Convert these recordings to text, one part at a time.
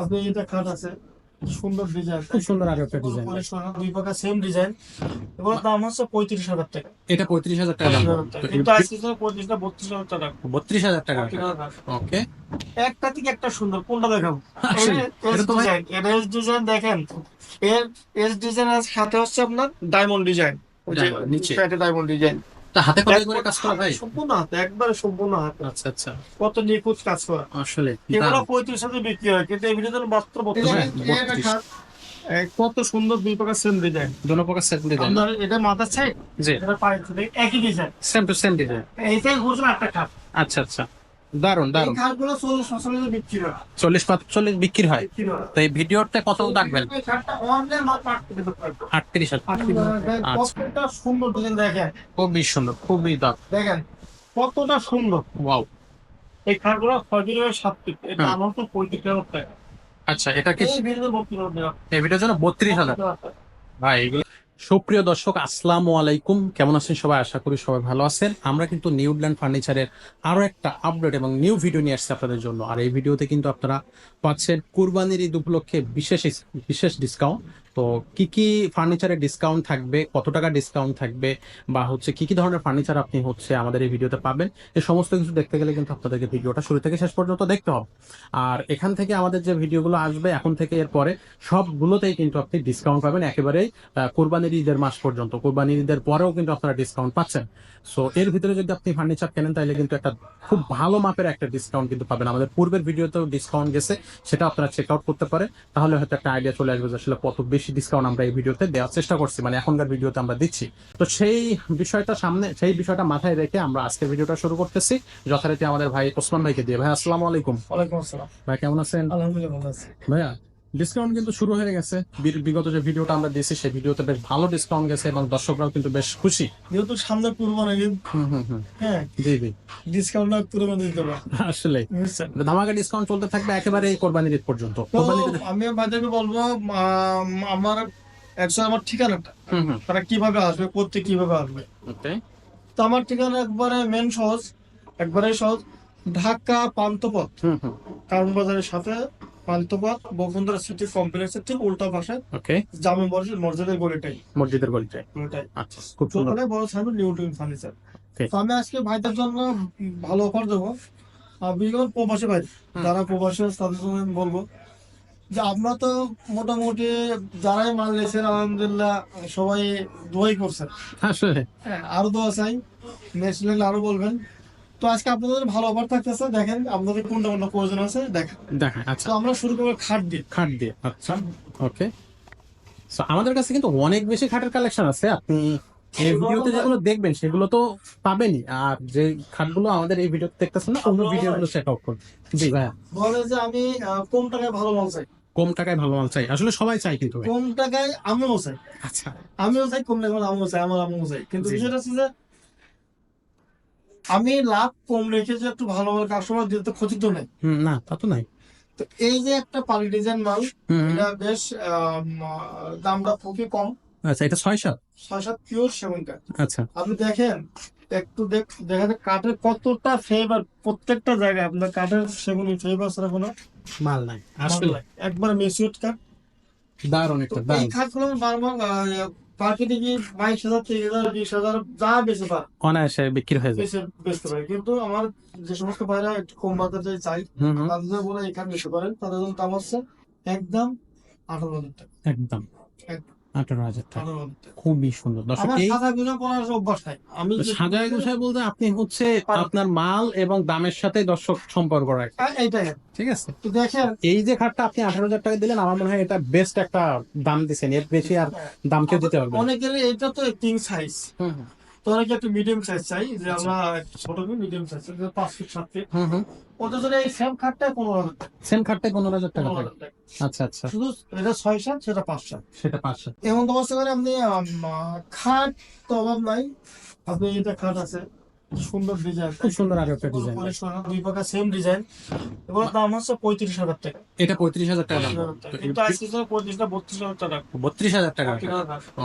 আপনি এটা খাট আছে সুন্দর ডিজাইন খুব সুন্দর আরও একটা ডিজাইন দুই পাকা সেম ডিজাইন এগুলোর দাম হচ্ছে পঁয়ত্রিশ হাজার টাকা। এটা পঁয়ত্রিশ হাজার টাকা দাম। কিন্তু আজকে পঁয়ত্রিশটা বত্রিশ হাজার টাকা। বত্রিশ হাজার টাকা। ওকে। একটা থেকে একটা সুন্দর। কোনটা দেখাবো? এটা ভাই- এর এস ডিজাইন দেখেন। এর এস ডিজাইন সাথে হচ্ছে আপনার ডায়মন্ড ডিজাইন নিচে। ডায়মন্ড ডিজাইন তা হাতে কত করে কাজ করা ভাই? সম্পূর্ণ হাতে একবারে সম্পূর্ণ হাতে। আচ্ছা আচ্ছা। কত নিখুঁত কাজ করা। আসলে এগুলো পঁয়ত্রিশ হাজার বিক্রি হয় কিন্তু এই ভিডিওতে মাত্র কত সুন্দর দুই প্রকার সেম ডিজাইন দুটো প্রকার সেম ডিজাইন এটা মাথা সাইড জি। এটা পায়ের একই design same to same design এইটাই ঘুরছে একটা খাট আচ্ছা আচ্ছা। দারুণ দারুণ চল্লিশ হয়। চল্লিশ বিক্রি হয়? তো এই ভিডিওতে কত রাখবেন। আটত্রিশ আচ্ছা। সুন্দর ডিজাইন দেখেন। খুবই সুন্দর খুবই দাম দেখেন কতটা সুন্দর। ওয়াও। এই খাটগুলো ছয় দিন সাত এটা আমার তো পঁয়ত্রিশ টাকা। আচ্ছা এটা কি এই ভিডিওর জন্য বত্রিশ হাজার? ভাই এগুলো সুপ্রিয় দর্শক, আসসালামু আলাইকুম। কেমন আছেন সবাই? আশা করি সবাই ভালো আছেন। আমরা কিন্তু নিউল্যান্ড ফার্নিচারের আরও একটা আপডেট এবং নিউ ভিডিও নিয়ে আসছি আপনাদের জন্য। আর এই ভিডিওতে কিন্তু আপনারা পাচ্ছেন কুরবানির ঈদ উপলক্ষে বিশেষ বিশেষ ডিসকাউন্ট তো কি কি ফার্নিচারের ডিসকাউন্ট থাকবে? কত টাকা ডিসকাউন্ট থাকবে? বা হচ্ছে কি কি ধরনের ফার্নিচার আপনি হচ্ছে আমাদের এই ভিডিওতে পাবেন? এই সমস্ত কিছু দেখতে গেলে কিন্তু আপনাদেরকে ভিডিওটা শুরু থেকে শেষ পর্যন্ত দেখতে হবে। আর এখান থেকে আমাদের যে ভিডিওগুলো আসবে, এখন থেকে এর পরে সবগুলোতেই কিন্তু আপনি ডিসকাউন্ট পাবেন। একেবারেই কোরবানির ঈদের মাস পর্যন্ত। কোরবানির ঈদের পরেও কিন্তু আপনারা ডিসকাউন্ট পাচ্ছেন। সো এর ভিতরে যদি আপনি ফার্নিচার কেনেন তাহলে কিন্তু একটা খুব ভালো মাপের একটা ডিসকাউন্ট কিন্তু পাবেন। আমাদের পূর্বের ভিডিওতেও ডিসকাউন্ট গেছে, সেটা আপনারা চেক আউট করতে পারে তাহলে হয়তো একটা আইডিয়া চলে আসবে আসলে কত বেশি ডিসকাউন্ট আমরা এই ভিডিওতে দেওয়ার চেষ্টা করছি মানে এখনকার ভিডিওতে আমরা দিচ্ছি। তো সেই বিষয়টা সামনে সেই বিষয়টা মাথায় রেখে আমরা আজকের ভিডিওটা শুরু করতেছি। যথারীতি আমাদের ভাই ওসমান ভাইকে দিয়ে। ভাই আসসালামু আলাইকুম। ওয়ালাইকুম আসসালাম। ভাই কেমন আছেন? আলহামদুলিল্লাহ ভালো আছি। ভাইয়া ডিসকাউন্ট কিন্তু শুরু হয়ে গেছে। বিগত যে ভিডিওটা আমরা দিয়েছি সেই ভিডিওতে বেশ ভালো ডিসকাউন্ট গেছে এবং দর্শকরাও কিন্তু বেশ খুশি। যেহেতু সামনে কুরবানি ঈদ। হ্যাঁ জি জি। ডিসকাউন্ট না কুরবানি পারব আসলে বুঝছেন? ধামাকা ডিসকাউন্ট চলতে থাকবে একেবারে এই কোরবানির ঈদ পর্যন্ত। আমি ভাইদেরকে বলব আম, আমার একশো আমার ঠিকানাটা। তারা কীভাবে আসবে করতে কীভাবে আসবে। তো আমার ঠিকানা একবারে মেন সহজ একবারে সহজ ঢাকা পান্তপথ টাউন বাজারের সাথে পান্তপথ বসুন্ধরা সিটি কমপ্লেক্সের ঠিক উল্টা পাশে। ওকে জামে মসজিদ মসজিদের গলিটাই। মসজিদের গলিটাই। আচ্ছা খুব সুন্দর। ওখানে বড় নিউটন ফার্নিচার তো আমি আজকে ভাইদের জন্য ভালো অফার দেবো। আর বিশেষ করে প্রবাসী ভাই যারা প্রবাসী তাদের জন্য আমি বলব যে আমরা তো মোটামুটি যারাই মাল নিয়েছেন আলহামদুলিল্লাহ সবাই দোয়াই করছেন। আসলে। হ্যাঁ আরও দোয়া চাই। নেক্সট আরও বলবেন। তো আজকে আপনাদের ভালো অফার থাকতেছে দেখেন আপনাদের কোনটা কোনটা প্রয়োজন আছে দেখেন। দেখা আচ্ছা। তো আমরা শুরু করব খাট দিয়ে। খাট দিয়ে আচ্ছা ওকে। সো আমাদের কাছে কিন্তু অনেক বেশি খাটের কালেকশন আছে আপনি এই ভিডিওতে যেগুলো দেখবেন সেগুলো তো পাবেনই। আর যে খাটগুলো আমাদের এই ভিডিওতে দেখতেছেন না অন্য ভিডিওগুলো চেক আউট করুন। জি ভাইয়া। বলে যে আমি কম টাকায় ভালো মাল চাই। কম টাকায় ভালো মাল চাই। আসলে সবাই চাই কিন্তু কম টাকায় আমিও চাই। আচ্ছা। আমিও চাই কম লেভেল আমিও চাই আমার আমিও চাই। কিন্তু বিষয়টা হচ্ছে যে আমি লাভ কম রেখে যে একটু ভালো ভালো কাস্টমার দিতে তো ক্ষতি তো নেই। না তা তো নাই। তো এই যে একটা পালি ডিজাইন মাল। এটা বেশ দামটা খুবই কম। আচ্ছা এটা ছয় সাত? ছয় সাত পিওর সেভেন কাঠ আচ্ছা। আপনি দেখেন একটু দেখ দেখা যায় কাঠের কতটা ফেভার প্রত্যেকটা জায়গায় আপনার কাঠের সেগুলি ফেভার ছাড়া কোনো মাল নাই আসলে একবার মেসিউট কাঠ দারুণ একটা এই দারুণ। খাটগুলো আমি বারবার মার্কেটে কি বাইশ হাজার তেইশ হাজার বিশ হাজার যা বেশি পার। অনায়াসে বিক্রি হয়ে যায়। বেশি বেচতে পারে কিন্তু আমার যে সমস্ত ভাইরা একটু কম বাজারে চাই তাদের বলে এখানে বেশি পারেন। তাদের জন্য দাম হচ্ছে একদম আঠারো হাজার টাকা। একদম। একদম। আঠারো হাজার টাকা। খুবই সুন্দর। দর্শক আমি সাজায় গোছায় বলতে আপনি হচ্ছে আপনার মাল এবং দামের সাথে দর্শক সম্পর্ক রাখে হ্যাঁ, ঠিক আছে? এই যে খাটটা আপনি আঠারো হাজার টাকা দিলেন আমার মনে হয় এটা বেস্ট একটা দাম দিচ্ছেন। এর বেশি আর দাম কেউ দিতে পারবে। অনেকের এটা তো কিং সাইজ হুম কি একটা মিডিয়াম সাইজ চাই? যে আমরা ছোট মিডিয়াম সাইজ পাঁচ ফিট সাত ফিট হুম হুম। ওদের জন্য এই সেম খাটটা পনেরো হাজার টাকা। সেম খাটটাই পনেরো হাজার টাকা আচ্ছা আচ্ছা। শুধু এটা ছয় সাত সেটা পাঁচ সাত। সেটা পাঁচশো এমন অবস্থা করে আপনি খাট তো অভাব নাই। আপনি এটা খাট আছে সুন্দর ডিজাইন খুব সুন্দর আরও একটা ডিজাইন দুই পাকা সেম ডিজাইন দাম হচ্ছে পঁয়ত্রিশ হাজার টাকা। এটা পঁয়ত্রিশ হাজার টাকা দাম। আজকে পঁয়ত্রিশ না বত্রিশ হাজার টাকা। বত্রিশ হাজার টাকা।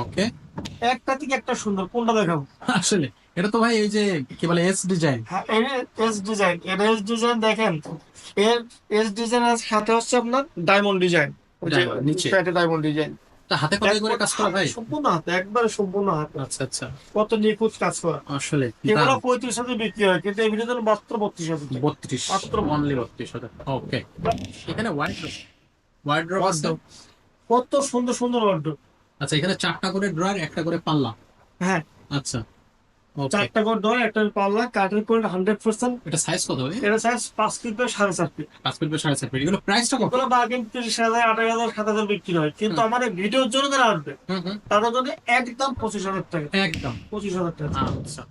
ওকে। একটা থেকে একটা সুন্দর কোনটা দেখাবো? আসলে এটা তো ভাই এই যে কি বলে এস ডিজাইন হ্যাঁ এস ডিজাইন এর এস ডিজাইন দেখেন এর এস ডিজাইন সাথে হচ্ছে আপনার ডায়মন্ড ডিজাইন নিচে। ডায়মন্ড ডিজাইন হাতে কলমে করে কাজ করা ভাই? সম্পূর্ণ হাতে একবারে সম্পূর্ণ হাতে। আচ্ছা আচ্ছা। কত নিখুঁত কাজ করা। আসলে এগুলো পঁয়ত্রিশ হাজার বিক্রি হয় কিন্তু এই ভিডিওতে মাত্র বত্রিশ হাজার বত্রিশ। মাত্র অনলি বত্রিশ হাজার। ওকে এখানে ওয়াইড ওয়াইড ড্রপ আছে কত সুন্দর সুন্দর অর্ডার আচ্ছা এখানে চারটা করে ড্রয়ার একটা করে পাল্লা। হ্যাঁ। আচ্ছা। চারটা করে ধরে একটা পাল্লা কাঠের করে হান্ড্রেড পার্সেন্ট এটা সাইজ কত ভাই? এটা সাইজ পাঁচ ফিট বাই সাড়ে চার ফিট পাঁচ ফিট বাই সাড়ে চার ফিট এগুলো প্রাইসটা কত? এগুলো বার্গেন তিরিশ হাজার আঠাশ হাজার সাত হাজার বিক্রি হয়। কিন্তু আমার ভিডিওর জন্য যারা আসবে তাদের জন্য একদম পঁচিশ হাজার টাকা। একদম। পঁচিশ হাজার টাকা। আচ্ছা।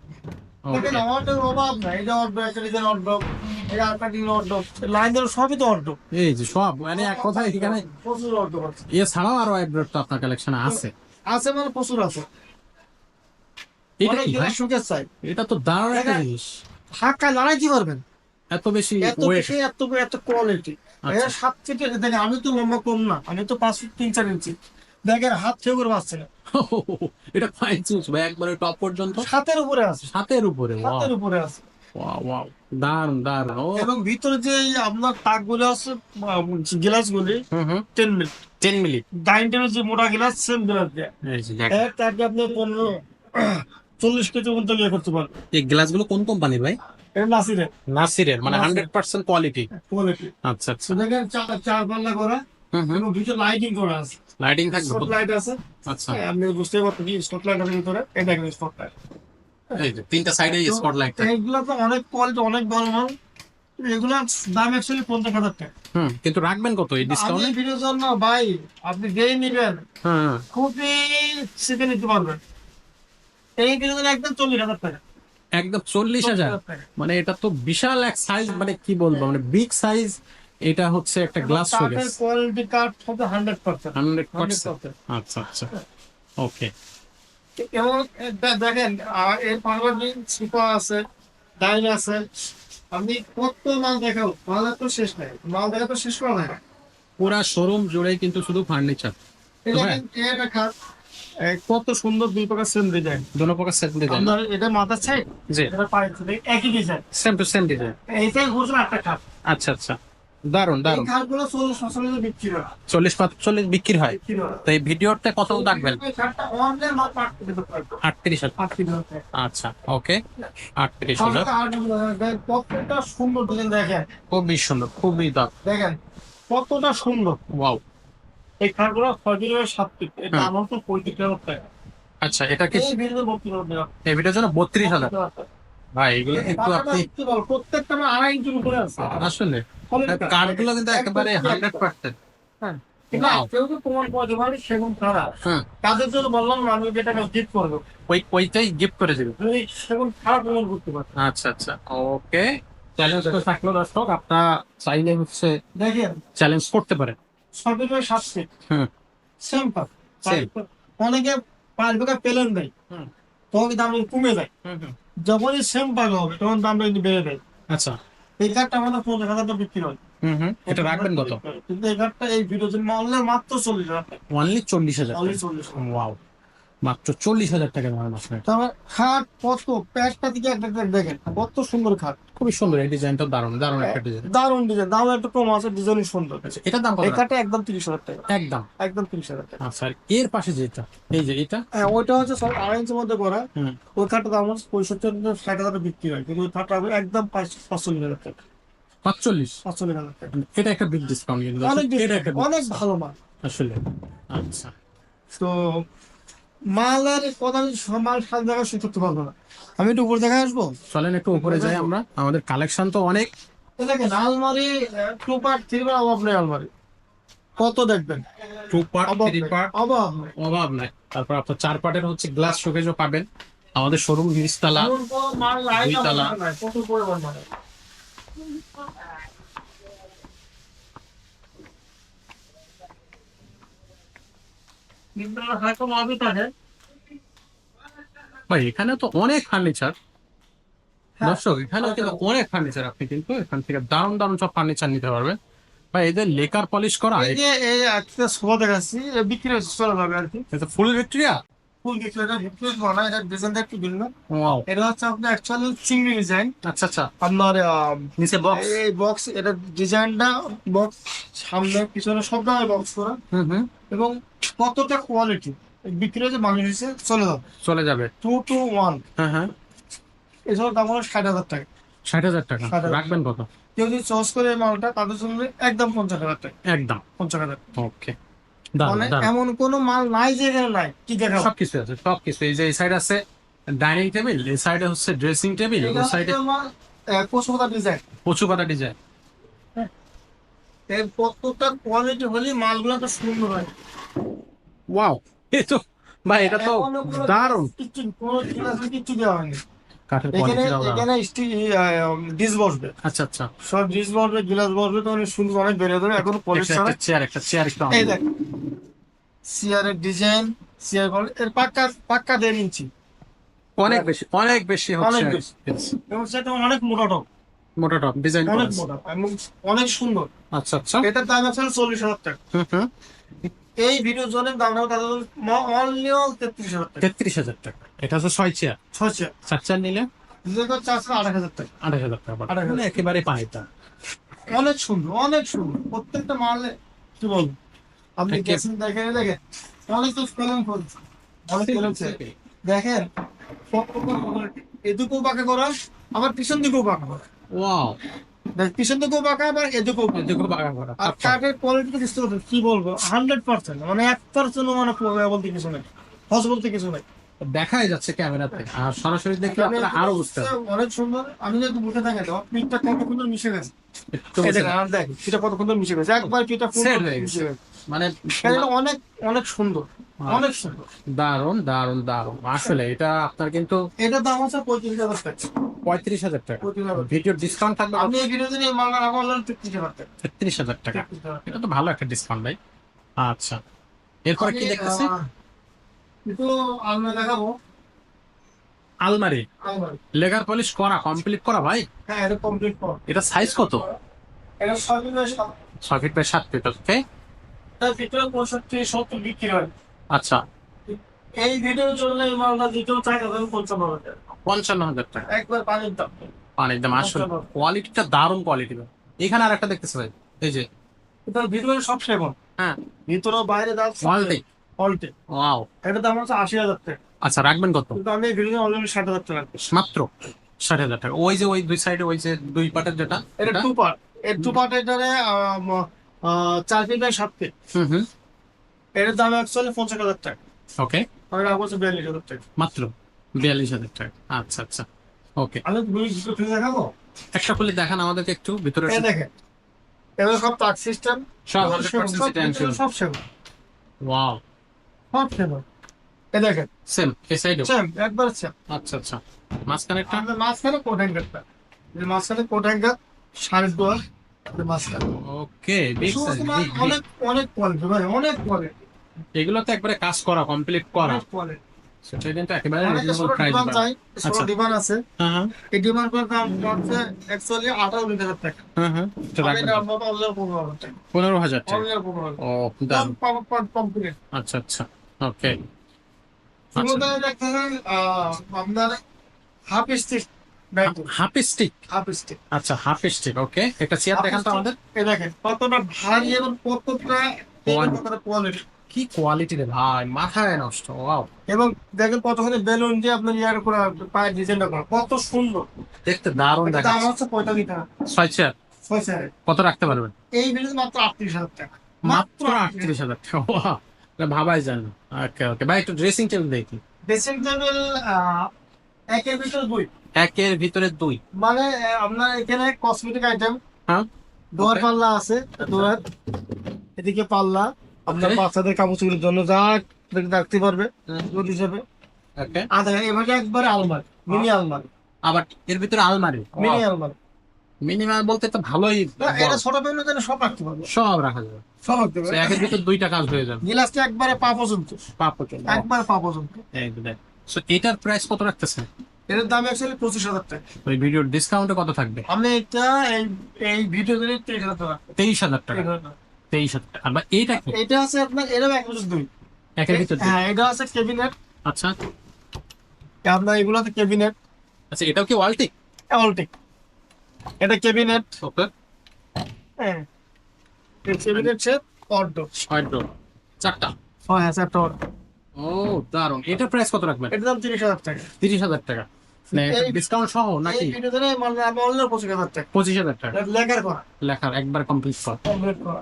মানে এছাড়াও আরও আপনার কালেকশনে আছে। আছে মানে প্রচুর আছে। এটা সুখের চাই। তো একটা জিনিস। দাঁড়াইতে পারবেন এত বেশি এত বেশি এত এত কোয়ালিটি আচ্ছা। সাত ফিটের দেখেন আমি তো লম্বা কম না আমি তো পাঁচ ফিট তিন চার ইঞ্চি দেখেন হাত থেকে করে পাচ্ছে না। এটা ফাইন চুজ ভাই একবারে টপ পর্যন্ত? হাতের উপরে আছে। সাতের উপরে উপরে আছে। এবং ভিতরে যে আপনার তাকগুলো আছে গ্লাস গুলি ten minute ten minute dining যে মোটা গ্লাস সেম গ্লাস দেয় এই যে দেখ। এক তাকে আপনি পনেরো চল্লিশ কেজি পর্যন্ত ইয়ে করতে পারবেন এই গ্লাসগুলো কোন কোম্পানির ভাই? এটা নাসিরে নাসিরের মানে হান্ড্রেড পার্সেন্ট কোয়ালিটি কোয়ালিটি আচ্ছা আচ্ছা। দেখেন চার চার পাল্লা করা এবং ভিতরে লাইটিং করা আছে। লাইটিং থাকবে স্পট লাইট আছে। আচ্ছা। হ্যাঁ, আপনি বুঝতে পারছেন কি স্পট লাইট আছে ভিতরে স্পট লাইট এই যে তিনটা সাইডে স্পট লাইট থাকে। এইগুলো তো অনেক কোয়ালিটি অনেক ভালো মাল। এগুলো দাম অ্যাকচুয়ালি পঞ্চাশ হাজার টাকা। হুম কিন্তু রাখবেন কত এই আমি ডিসকাউন্টে ভিডিওর জন্য ভাই আপনি যেই নিবেন হ্যাঁ খুবই শিখে নিতে পারবেন। একদম চল্লিশ হাজার টাকা। একদম চল্লিশ হাজার? মানে এটা তো বিশাল এক সাইজ মানে কি বলব মানে বিগ সাইজ এটা হচ্ছে একটা গ্লাস শোকেস কোয়ালিটি কাঠ হবে hundred percent hundred hundred percent percent আচ্ছা আচ্ছা। ওকে এবং দেখেন এর পাশাপাশি সুপা আছে ডাইন আছে। আপনি কত মাল দেখাও মালের তো শেষ নাই। মাল দেখা তো শেষ করা নাই। পুরা শোরুম জুড়ে কিন্তু শুধু ফার্নিচার এই হ্যাঁ। এটা খাট কত সুন্দর দুই প্রকার সেম ডিজাইন দোনো প্রকার সেট ডিজাইন আপনার এটা মাথার সাইড জি। এটা পায়ের সাইড একই design same to same design এইটাই ঘুরছে একটা খাট। আচ্ছা আচ্ছা। দারুণ দারুণ চল্লিশ সচরাচর বিক্রি হয়। চল্লিশ পাঁচচল্লিশ বিক্রি হয়। তো এই ভিডিওতে কত রাখবেন? এই খাটটা অনলাইন মাত্র আট কেজি পারবে আটত্রিশ হাজার। আট কেজি হবে আচ্ছা ওকে আটত্রিশ হাজার। কতটা সুন্দর ডিজাইন দেখেন। খুবই সুন্দর খুবই দাম দেখেন কতটা সুন্দর। ওয়াও এই খাটগুলো ছয় কিলো সাত ফিট দাম হচ্ছে পঁয়ত্রিশ টাকা। আচ্ছা এটা কি এই ভিডিওর জন্য বত্রিশ হাজার। ভাই এগুলো এই আপনি প্রত্যেকটা আমার আড়াই ইঞ্চির উপরে আছে। আসলে Quality কিন্তু একেবারে হান্ড্রেড পার্সেন্ট হ্যাঁ। হ্যাঁ। জন্য বললাম না, আমি যেটা গিফট করব। ওই ওইটাই গিফট করে দেবে। সেগুন খারাপ প্রমাণ করতে আচ্ছা আচ্ছা ওকে চ্যালেঞ্জ তো থাকল দর্শক আপনারা চাইলে হচ্ছে চ্যালেঞ্জ করতে পারেন। সাত ফিট সেম অনেকে পাঁচ বিঘা পেলেন দেয়। তখন দাম কমে যায়। যখনই সেম পাক হবে তখন দামটা কিন্তু বেড়ে যায়। আচ্ছা। এই কাঠটা আমাদের পঞ্চাশ হাজার টাকা বিক্রি হয়। হুম হুম। এটা রাখবেন কত? কিন্তু এই জন্য মাত্র চল্লিশ হাজার টাকা। অনলি চল্লিশ হাজার অনলি চল্লিশ ওয়াও মাত্র চল্লিশ হাজার টাকা দামের খাট কত? থেকে একটা একটা দেখেন। কত সুন্দর খাট। খুবই সুন্দর এই ডিজাইনটা দারুণ দারুণ একটা ডিজাইন দারুণ ডিজাইন দাম একটু কম আছে ডিজাইন সুন্দর। আচ্ছা এটার দাম কত? এই একদম তিরিশ হাজার টাকা। একদম। একদম তিরিশ হাজার টাকা। আচ্ছা এর পাশে যেটা এই যে এটা? হ্যাঁ ওইটা হচ্ছে সব আড়াই ইঞ্চের মধ্যে করা। ওই খাটটা দাম হচ্ছে পঁয়ষট্টি হাজার ষাট হাজার বিক্রি হয় কিন্তু ওই খাটটা একদম পাঁচ- পাঁচচল্লিশ হাজার টাকা। পাঁচচল্লিশ? পাঁচচল্লিশ হাজার টাকা। এটা একটা বিগ ডিসকাউন্ট কিন্তু এটা অনেক ভালো মাল। আসলে আচ্ছা। তো মালের কথা মাল সাত জায়গায় শুরু করতে পারব না। আমি একটু উপর দেখায় আসব? চলেন একটু উপরে যাই আমরা। আমাদের কালেকশন তো অনেক। দেখেন আলমারি টু পার্ট থ্রি পার্ট অভাব নেই আলমারি। কত দেখবেন? টু পার্ট অভাব থ্রি পার্ট অভাব অভাব নাই। তারপর আপনার চার পার্টের হচ্ছে গ্লাস শোকেজও পাবেন। আমাদের শোরুম নিচতলা দুইতলা। নাই, প্রচুর পরিমাণ মাল। কিন্তু হয়তো ভাই এখানে তো অনেক ফার্নিচার দর্শক এখানে কিন্তু অনেক ফার্নিচার আপনি কিন্তু এখান থেকে দারুণ দারুণ সব ফার্নিচার নিতে পারবেন। ভাই এদের লেকার পলিশ করা এই যে এই একটা শোভা দেখাচ্ছি বিক্রি হচ্ছে চলে যাবে আর কি। এটা ফুল ভিক্টোরিয়া ফুল বিক্রি এটা এটা ডিজাইনটা একটু ভিন্ন। ওয়াও এটা হচ্ছে আপনার অ্যাকচুয়ালি চিংড়ি ডিজাইন আচ্ছা আচ্ছা। আপনার নিচে বক্স এই বক্স এটা ডিজাইনটা বক্স সামনে পিছনে সব বক্স করা। হুম হুম। এবং কতটা কোয়ালিটি বিক্রি মানুষ হিসেবে চলে যাবে। চলে যাবে। টু টু ওয়ান হ্যাঁ হ্যাঁ। দাম হলো ষাট হাজার টাকা। ষাট হাজার টাকা। 60,000 রাখবেন কত? কেউ যদি চয়েস করে এই মালটা তাদের জন্য একদম পঞ্চাশ হাজার টাকা। একদম। পঞ্চাশ হাজার। ওকে মানে এমন কোনো মাল নাই যে এখানে নাই। কি দেখাবো? সবকিছু আছে সবকিছু। এই যে এই সাইড আছে ডাইনিং টেবিল এই সাইডে হচ্ছে ড্রেসিং টেবিল এটা ওই সাইডে আহ, পশুপাতা ডিজাইন কচু পাতা ডিজাইন এর প্রত্যেকটা কোয়ালিটি হলে মালগুলো তো সুন্দর হয়। ওয়াও এই তো ভাই এটা তো দারুণ। এ দেওয়া হয়নি। এখানে ডিস বসবে। আচ্ছা আচ্ছা। সব ডিস বসবে গ্লাস বসবে তো অনেক সুন্দর অনেক বেড়ে যাবে। এখন পলিশ ছাড়া। চেয়ার একটা চেয়ার একটু এই দেখ। সিয়ারের ডিজাইন সিয়ার এর পাক্কা পাক্কা দেড় ইঞ্চি। অনেক বেশি অনেক বেশি হচ্ছে। অনেক বেশি। এবং সেটা অনেক মোটা টপ। মোটা টপ ডিজাইন অনেক মোটা এবং অনেক সুন্দর। আচ্ছা আচ্ছা। এটার দাম আছে চল্লিশ হাজার টাকা। এই ভিডিও জনের দাম হবে তাদের অনলি তেত্রিশ হাজার টাকা। তেত্রিশ হাজার টাকা। এটা হচ্ছে ছয় চেয়ার ছয় চেয়ার চার চেয়ার নিলে? আঠাশ হাজার টাকা। আঠাশ হাজার টাকা। মানে একেবারে পানিটা অনেক সুন্দর অনেক সুন্দর। প্রত্যেকটা মালে কি বলব? আপনি গেছেন দেখেন দেখেন অনেক তো ফেলেন করছে অনেক ফেলেছে দেখেন এদিকেও পাকা করা আবার পিছন দিকেও পাকা করা। ওয়াও পিছন দিকেও পাকা আবার এদিকেও পাকা দেখো করা। আর কাঠের কোয়ালিটি বলতে- কি বলব? হান্ড্রেড পার্সেন্ট মানে এক পার্সেন্ট মানে বলতে কিছু নেই। হস বলতে কিছু নেই। দেখাই যাচ্ছে ক্যামেরাতে। আর সরাসরি দেখলে আপনারা আরও বুঝতে পারবেন। অনেক সুন্দর। আমি যদি বুঝে থাকে তো পিঠটা কত সুন্দর মিশে গেছে? দেখেন, আর দেখ পিঠটা কত সুন্দর মিশে গেছে? একবার পিঠটা ফুল হয়ে গেছে। মানে এটা অনেক অনেক সুন্দর অনেক সুন্দর। দারুণ দারুণ দারুণ আসলে এটা আপনার কিন্তু এটার দাম আছে পঁয়ত্রিশ হাজার টাকা। পঁয়ত্রিশ হাজার টাকা। ভিডিও ডিসকাউন্ট থাকবে আপনি এই ভিডিও এই মালটা রাখা হলেন তেত্রিশ হাজার টাকা। তেত্রিশ হাজার। এটা তো ভালো একটা ডিসকাউন্ট ভাই। আচ্ছা। এরপরে কি দেখতেছি আহ, একটু দেখাবো। আলমারি। লেগার পলিশ করা কমপ্লিট করা ভাই? হ্যাঁ এটা কমপ্লিট কর। এটা সাইজ কত? এটা সবই বেশ ছয় ফিট বাই সাত ফিট ওকে ভিতরে পঁয়ষট্টি সত্তর বিক্রি হয়। আচ্ছা। এই ভিডিও চললে মালটা তাদের পঞ্চান্ন হাজার পঞ্চান্ন হাজার টাকা। একবার পানির দাম। পানির দাম আসলে কোয়ালিটিটা দারুণ কোয়ালিটি এখানে আর একটা দেখতেছি ভাই এই যে। এটার ভিতরে সব সেবন। হ্যাঁ। ভিতরে বাইরে দাম কোয়ালিটি অল্টে ওয়াও এটা দাম হচ্ছে আশি হাজার টাকা। আচ্ছা রাখবেন কত? কিন্তু আমি ভিডিও অলরেডি ষাট হাজার টাকা। মাত্র ষাট হাজার টাকা। ওই যে ওই দুই সাইডে ওই যে দুই পাটের যেটা এটা? টু পার্ট এর টু পার্ট এটারে চার ফিট বাই সাত ফিট এটার দাম অ্যাকচুয়ালি পঞ্চাশ হাজার টাকা। ওকে আমি রাখব হচ্ছে বিয়াল্লিশ হাজার টাকা। মাত্র বিয়াল্লিশ হাজার টাকা। আচ্ছা আচ্ছা। ওকে আমি ফ্রিজ দেখাবো? একটা খুলে দেখান আমাদেরকে একটু ভিতরে দেখেন। এগুলো সব টাচ সিস্টেম সব সব সব ওয়াও সব সেবন এই দেখেন। সেম এই সাইডে সেম একবার সেম আচ্ছা আচ্ছা। মাঝখানে একটা? মাঝখানে কোট হ্যাঙ্গারটা মাঝখানে কোট হ্যাঙ্গার সাড়ে মাঝখানে ওকে অনেক অনেক কোয়ালিটি ভাই অনেক কোয়ালিটি এগুলো তো একবারে কাজ করা কমপ্লিট করা। সেটা কিন্তু একেবারে রিজনেবল প্রাইস ডিমান্ড চাই ছোট আচ্ছা। ডিমান্ড আছে। হ্যাঁ হ্যাঁ। এই ডিমান্ড করে দাম অ্যাকচুয়ালি আঠারো হাজার টাকা। হ্যাঁ হ্যাঁ আমি রাখবেন। অনলাইন পনেরো হাজার টাকা। পনেরো হাজার টাকা। অনলাইন পনেরো হাজার ও দাম। কমপ্লিট আচ্ছা আচ্ছা। ওকে শুরুতে দেখতেছেন আহ, আপনার half bag half stick half stick আচ্ছা হাফ স্টিক ওকে একটা চেয়ার দেখান তো আমাদের। এই দেখেন কতটা ভারী এবং কতটা কোয়ালিটি কি কোয়ালিটি রে ভাই মাথায় নষ্ট ওয়াও এবং দেখেন কতখানি বেলুন দিয়ে আপনার ইয়ার করা পায়ের ডিজাইনটা করা। কত সুন্দর। দেখতে দারুণ এটা দেখা দাম হচ্ছে পঁয়তাল্লিশ টাকা। ছয় চেয়ার ছয় চারে কত রাখতে পারবেন? এই মাত্র আটত্রিশ হাজার টাকা। মাত্র আটত্রিশ হাজার টাকা ভাবাই যায় না। ওকে ওকে ভাই একটু ড্রেসিং টেবিল দেখি। ড্রেসিং টেবিল একের ভিতরে দুই। একের ভিতরে দুই। মানে আপনার এখানে কসমেটিক আইটেম হ্যাঁ? দোয়ার পাল্লা আছে দোয়ার এদিকে পাল্লা আপনার বাচ্চাদের কাপড় জন্য যা রাখতে পারবে রোদ হিসেবে। আধা এভাবে একবারে আলমারি মিনি আলমারি। আবার এর ভিতরে আলমারি? মিনি আলমারি। মিনিমাম বলতে তো ভালোই এটা ছোট পেলে যেন সব রাখতে পারবে। সব রাখা যাবে। সব রাখতে পারবে। একের ভিতর দুইটা কাজ হয়ে যাবে। গিলাসটা একবারে পা পর্যন্ত। পাপ চলে একবারে পা পর্যন্ত। সো এটার প্রাইস কত রাখতেছে এটার দাম অ্যাকচুয়ালি পঁচিশ হাজার টাকা। ওই ভিডিওর ডিসকাউন্টে কত থাকবে? আমি এটা এই এই ভিডিও ধরে তেইশ হাজার টাকা। তেইশ হাজার টাকা। তেইশ হাজার টাকা। আর এইটা কি? এটা আছে আপনার এরকম এক বছর দুই। একের ভিতর হ্যাঁ এটা আছে কেবিনেট আচ্ছা। আপনার এগুলো আছে কেবিনেট আচ্ছা এটাও কি ওয়ালটিক অল্টিক এটা কেবিনেট ওকে হ্যাঁ। কেবিনেট সে অর্ডো ডোর চারটা। হ্যাঁ হ্যাঁ চারটা অর্ডো ও দারুণ এটা প্রাইস কত রাখবেন? এটার দাম তিরিশ হাজার টাকা। তিরিশ হাজার টাকা। ডিসকাউন্ট সহ নাকি? মানে পঁচিশ হাজার টাকা। হাজার টাকা। এটা লেখার করা। লেখার একবার কমপ্লিট করা।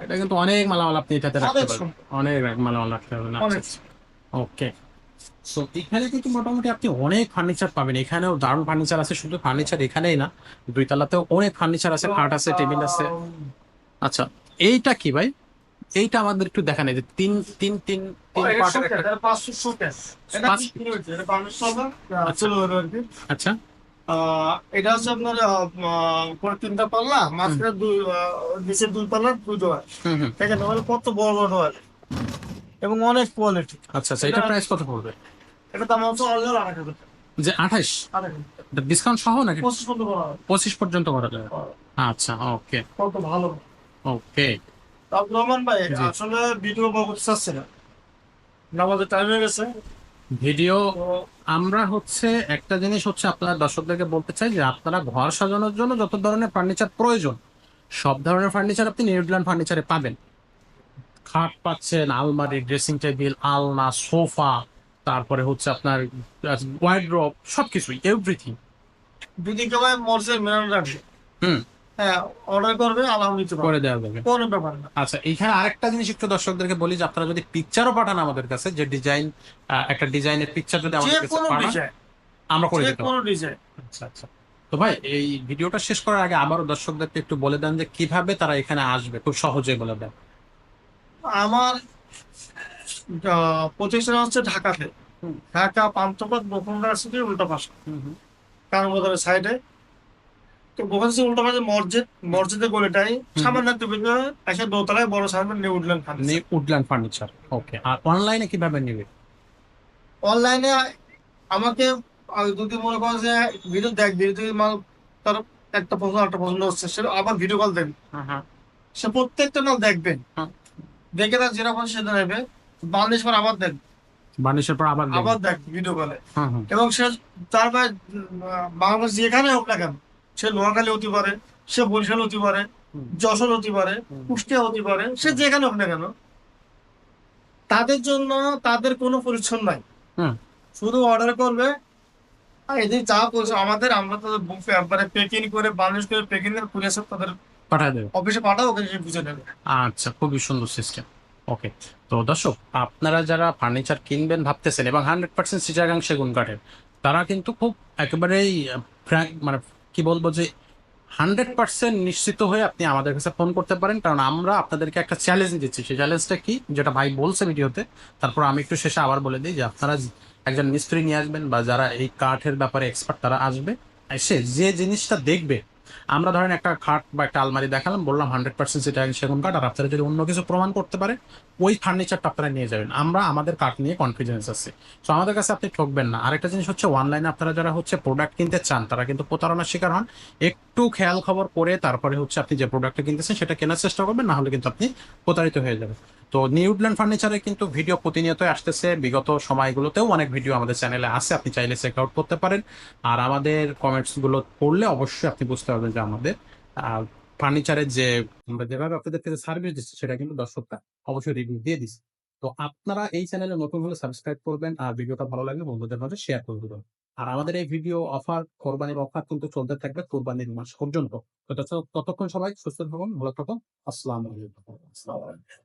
এটা কিন্তু অনেক মালামাল আপনি এটাতে রাখতে অনেক পারবেন। অনেক মালামাল রাখতে পারবেন। ওকে সো এখানে কিন্তু মোটামুটি আপনি অনেক ফার্নিচার পাবেন। এখানেও দারুণ ফার্নিচার আছে শুধু ফার্নিচার এখানেই না দুই তলাতেও অনেক ফার্নিচার আছে খাট আছে টেবিল আছে। আচ্ছা এইটা কি ভাই? এইটা আমাদের একটু দেখা নেই যে তিন তিন তিন তিন আচ্ছা। আচ্ছা। আহ, এটা হচ্ছে আপনার তিনটা পাল্লা মাঝখানে দুই নিচে দুই পাল্লা দুই ডোয়ার দেখেন মানে কত বড় বড় ডোয়ার এবং অনেক কোয়ালিটি আচ্ছা আচ্ছা এটা প্রাইস কত পড়বে? এটা দাম হচ্ছে অনলাইন আড়াই হাজার যে হাজার। ডিসকাউন্ট সহ নাকি? পঁচিশ পর্যন্ত করা হবে। পঁচিশ পর্যন্ত করা যাবে আচ্ছা ওকে কত ভালো। ওকে আব্দুর রহমান ভাই আসলে ভিডিও করতে চাচ্ছি না। আমাদের টাইম হয়ে গেছে। ভিডিও আমরা হচ্ছে একটা জিনিস হচ্ছে আপনারা দর্শকদেরকে বলতে চাই যে আপনারা ঘর সাজানোর জন্য যত ধরনের ফার্নিচার প্রয়োজন সব ধরনের ফার্নিচার আপনি নিউজিল্যান্ড ফার্নিচারে পাবেন। খাট পাচ্ছেন আলমারি ড্রেসিং টেবিল আলনা সোফা তারপরে হচ্ছে আপনার ওয়াইড্রপ সবকিছুই এভরিথিং যদি কেউ মরছে রাখবে। হুম। হ্যাঁ অর্ডার করবে আলহামদুলিল্লাহ করে দেওয়া যাবে। কোনো ব্যাপার না। আচ্ছা এইখানে আরেকটা জিনিস একটু দর্শকদেরকে বলি যে আপনারা যদি পিকচারও পাঠান আমাদের কাছে যে ডিজাইন একটা ডিজাইনের পিকচার যদি আমাদের কাছে পাঠান আমরা করে দিতে কোনো ডিজাইন আচ্ছা আচ্ছা। তো ভাই এই ভিডিওটা শেষ করার আগে আবারও দর্শকদেরকে একটু বলে দেন যে কীভাবে তারা এখানে আসবে খুব সহজে বলে দেন। আমার প্রতিষ্ঠান হচ্ছে ঢাকাতে। ঢাকা পান্থপথ বকুন্ডা সিটির উল্টা পাশে। কারণ সাইডে তো সিটির উল্টা পাশে মসজিদ মসজিদের গলিটাই সামান্য একটু এসে দোতলায় বড় সামনে new Woodland furniture. New Woodland furniture okay. আর অনলাইনে কীভাবে নিবে অনলাইনে আমাকে যদি মনে করেন যে ভিডিও দেখ ভিডিও মাল তার একটা পছন্দ একটা পছন্দ হচ্ছে সে আবার ভিডিও কল দেবে। সে প্রত্যেকটা মাল দেখবেন হ্যাঁ। দেখে তার যেরকম সেটা নেবে বাংলাদেশ পর আবার দেখ বানিশের পর আবার আবার দেখ ভিডিও কলে হুম হুম এবং সে তার ভাই বাংলাদেশ যেখানে হোক না কেন সে নোয়াখালী হতে পারে সে বরিশাল হতে পারে। যশোর হতে পারে কুষ্টিয়া হতে পারে সে যেখানে হোক না কেন তাদের জন্য তাদের কোনো পরিচ্ছন্ন নাই। হুম। শুধু অর্ডার করবে এদের যা করছে আমাদের আমরা তাদের একবারে পেকিং করে বাংলাদেশ করে পেকিং এর পুলিশ তাদের পাঠায় দেবে। অফিসে পাঠাও সে বুঝে নেবে। আচ্ছা খুবই সুন্দর সিস্টেম ওকে তো দর্শক আপনারা যারা ফার্নিচার কিনবেন ভাবতেছেন এবং হান্ড্রেড পার্সেন্ট সিটাগাং সেগুন কাঠের তারা কিন্তু খুব একেবারেই মানে কি বলব যে হান্ড্রেড পার্সেন্ট নিশ্চিত হয়ে আপনি আমাদের কাছে ফোন করতে পারেন। কারণ আমরা আপনাদেরকে একটা চ্যালেঞ্জ দিচ্ছি। সেই চ্যালেঞ্জটা কি? যেটা ভাই বলছে ভিডিওতে, তারপর আমি একটু শেষে আবার বলে দিই যে, আপনারা একজন মিস্ত্রি নিয়ে আসবেন বা যারা এই কাঠের ব্যাপারে এক্সপার্ট তারা আসবে, এসে যে জিনিসটা দেখবে, আমরা ধরেন একটা খাট বা একটা আলমারি দেখালাম, বললাম হান্ড্রেড পার্সেন্ট সেটা সেগুন কাঠ, আর আপনারা যদি অন্য কিছু প্রমাণ করতে পারে ওই ফার্নিচারটা আপনারা নিয়ে যাবেন। আমরা আমাদের কাঠ নিয়ে কনফিডেন্স আছে। তো আমাদের কাছে আপনি ঠকবেন না। আরেকটা জিনিস হচ্ছে অনলাইনে আপনারা যারা হচ্ছে প্রোডাক্ট কিনতে চান, তারা কিন্তু প্রতারণার শিকার হন। একটু খেয়াল খবর করে তারপরে হচ্ছে আপনি যে প্রোডাক্টটা কিনতেছেন, সেটা কেনার চেষ্টা করবেন না হলে কিন্তু আপনি প্রতারিত হয়ে যাবেন। তো নিউডল্যান্ড ফার্নিচারে কিন্তু ভিডিও প্রতিনিয়তই আসতেছে। বিগত সময়গুলোতেও অনেক ভিডিও আমাদের চ্যানেলে আছে, আপনি চাইলে চেক আউট করতে পারেন। আর আমাদের কমেন্টসগুলো পড়লে অবশ্যই আপনি বুঝতে পারবেন যে আমাদের ফার্নিচারের যে আমরা যেভাবে আপনাদেরকে সার্ভিস দিচ্ছি, সেটা কিন্তু দর্শকরা অবশ্যই রিভিউ দিয়ে দিচ্ছে। তো আপনারা এই চ্যানেলে নতুন হলে সাবস্ক্রাইব করবেন আর ভিডিওটা ভালো লাগলে বন্ধুদের মাঝে শেয়ার করে দেবেন। আর আমাদের এই ভিডিও অফার কোরবানির অফার কিন্তু চলতে থাকবে কোরবানির মাস পর্যন্ত। ততক্ষণ সবাই সুস্থ থাকুন, ভালো থাকুন। আসসালামু আলাইকুম।